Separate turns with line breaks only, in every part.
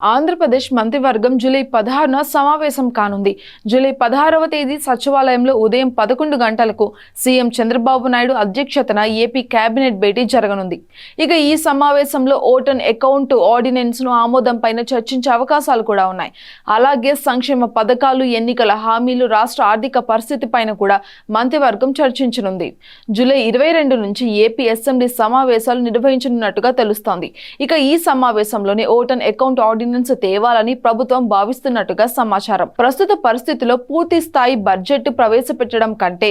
ఆంధ్రప్రదేశ్ మంత్రివర్గం జూలై పదహారున సమావేశం కానుంది. జూలై పదహారవ తేదీ సచివాలయంలో ఉదయం పదకొండు గంటలకు సీఎం చంద్రబాబు నాయుడు అధ్యక్షతన ఏపీ కేబినెట్ భేటీ జరగనుంది. ఇక ఈ సమావేశంలో ఓటన్ అకౌంట్ ఆర్డినెన్స్ను ఆమోదం పైన చర్చించే అవకాశాలు కూడా ఉన్నాయి. అలాగే సంక్షేమ పథకాలు ఎన్నికల హామీలు రాష్ట్ర ఆర్థిక పరిస్థితి పైన కూడా మంత్రివర్గం చర్చించనుంది. జూలై ఇరవై రెండు నుంచి ఏపీ అసెంబ్లీ సమావేశాలు నిర్వహించనున్నట్టుగా తెలుస్తోంది. ఇక ఈ సమావేశంలోనే ఓటన్ అకౌంట్ ఆర్డినెన్స్ తేవాలని ప్రభుత్వం భావిస్తున్నట్టుగా సమాచారం. ప్రస్తుత పరిస్థితిలో పూర్తి స్థాయి బడ్జెట్ ప్రవేశపెట్టడం కంటే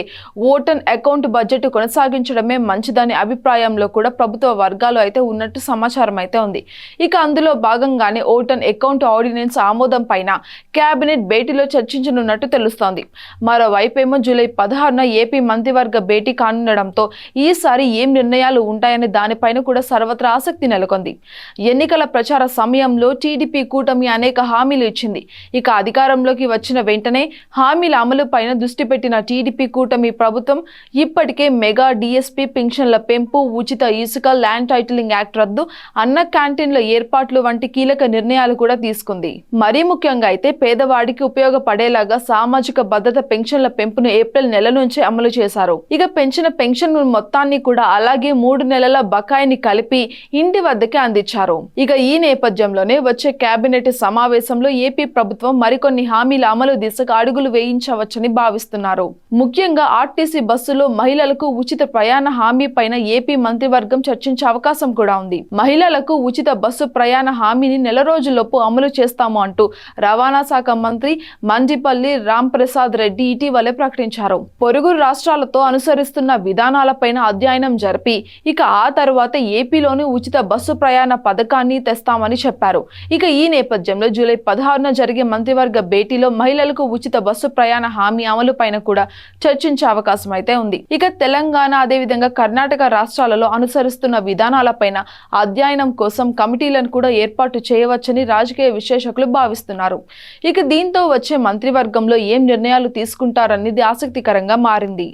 ఓటన్ అకౌంట్ బడ్జెట్ కొనసాగించడమే మంచిదనే అభిప్రాయంలో కూడా ప్రభుత్వ వర్గాలు అయితే ఉన్నట్టు సమాచారం అయితే ఉంది. ఇక అందులో భాగంగానే ఓటన్ అకౌంట్ ఆర్డినెన్స్ ఆమోదం పైన కేబినెట్ భేటీలో చర్చించనున్నట్టు తెలుస్తోంది. మరోవైపేమో జూలై పదహారున ఏపీ మంత్రివర్గ భేటీ కానుండడంతో ఈసారి ఏం నిర్ణయాలు ఉంటాయనే దానిపైన కూడా సర్వత్రా ఆసక్తి నెలకొంది. ఎన్నికల ప్రచార సమయంలో టీడీపీ కూటమి అనేక హామీలు ఇచ్చింది. ఇక అధికారంలోకి వచ్చిన వెంటనే హామీల అమలు పైన దృష్టి పెట్టిన టీడీపీ కూటమి ప్రభుత్వం ఇప్పటికే మెగా డిఎస్పీ పింఛన్ల పెంపు ఉచిత ఇసుక ల్యాండ్ టైటిలింగ్ యాక్ట్ రద్దు అన్న క్యాంటీన్ల ఏర్పాట్లు వంటి కీలక నిర్ణయాలు కూడా తీసుకుంది. మరీ ముఖ్యంగా అయితే పేదవాడికి ఉపయోగపడేలాగా సామాజిక భద్రత పెన్షన్ల పెంపును ఏప్రిల్ నెల నుంచే అమలు చేశారు. ఇక పెంచిన పెన్షన్ మొత్తాన్ని కూడా అలాగే మూడు నెలల బకాయిని కలిపి ఇంటి వద్దకే అందించారు. ఇక ఈ నేపథ్యంలోనే వచ్చే కేబినెట్ సమావేశంలో ఏపీ ప్రభుత్వం మరికొన్ని హామీల అమలు దిశగా అడుగులు వేయించవచ్చని భావిస్తున్నారు. ముఖ్యంగా ఆర్టీసీ బస్సులో మహిళలకు ఉచిత ప్రయాణ హామీ పైన ఏపీ మంత్రివర్గం చర్చించే అవకాశం కూడా ఉంది. మహిళలకు ఉచిత బస్సు ప్రయాణ హామీని నెల రోజుల్లోపు అమలు చేస్తాము అంటూ రవాణా శాఖ మంత్రి మంజిపల్లి రాంప్రసాద్ రెడ్డి ఇటీవలే ప్రకటించారు. పొరుగు రాష్ట్రాలతో అనుసరిస్తున్న విధానాలపైన అధ్యయనం జరిపి ఇక ఆ తర్వాత ఏపీలోని ఉచిత బస్సు ప్రయాణ పథకాన్ని తెస్తామని చెప్పారు. ఇక ఈ నేపథ్యంలో జూలై పదహారున జరిగే మంత్రివర్గ భేటీలో మహిళలకు ఉచిత బస్సు ప్రయాణ హామీ అమలు పైన కూడా చర్చించే అవకాశం అయితే ఉంది. ఇక తెలంగాణ అదేవిధంగా కర్ణాటక రాష్ట్రాలలో అనుసరిస్తున్న విధానాలపైన అధ్యయనం కోసం కమిటీలను కూడా ఏర్పాటు చేయవచ్చని రాజకీయ విశ్లేషకులు భావిస్తున్నారు. ఇక దీంతో వచ్చే మంత్రివర్గంలో ఏం నిర్ణయాలు తీసుకుంటారనేది ఆసక్తికరంగా మారింది.